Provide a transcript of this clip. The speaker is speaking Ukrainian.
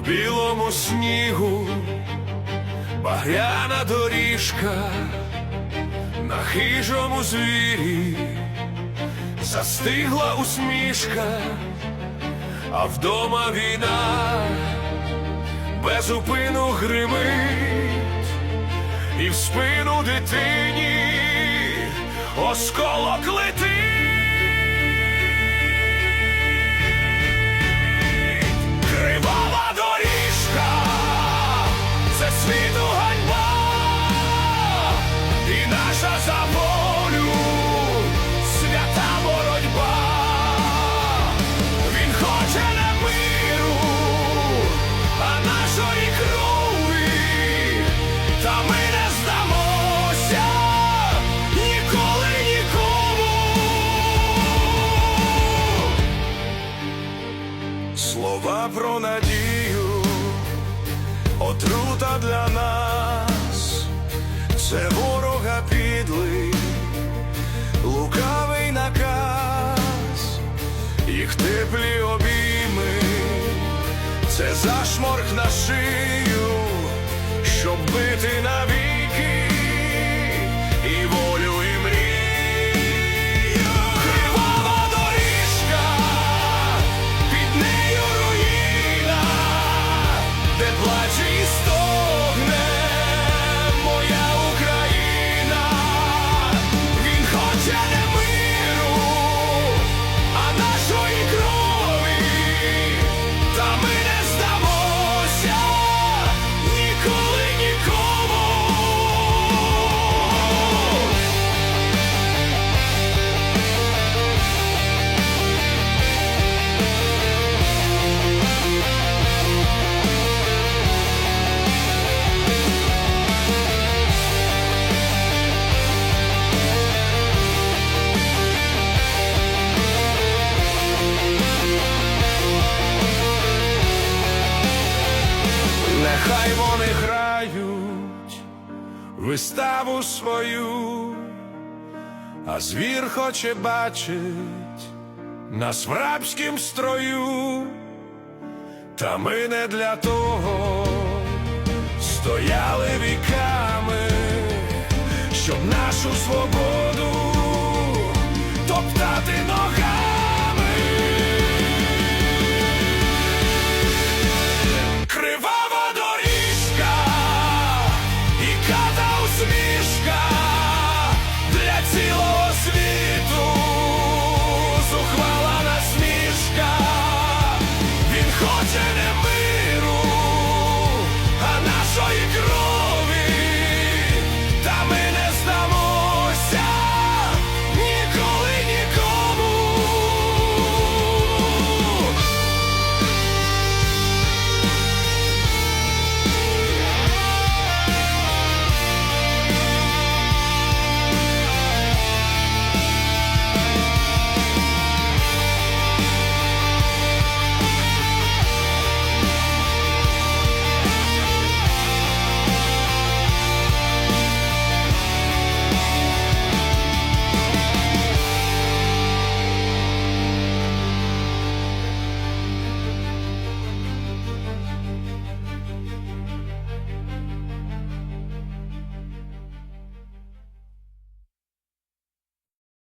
білому снігу, багряна доріжка на хижому звірі, застигла усмішка, а вдома війна безупину гримить, і в спину дитині осколок летить. Слова про надію, отрута для нас, це ворога підлий, лукавий наказ, їх теплі обійми, це зашморг на шию, щоб бити навіки Нехай вони грають виставу свою, а звір хоче бачить нас в рабськім строю, та ми не для того стояли віками, щоб нашу свободу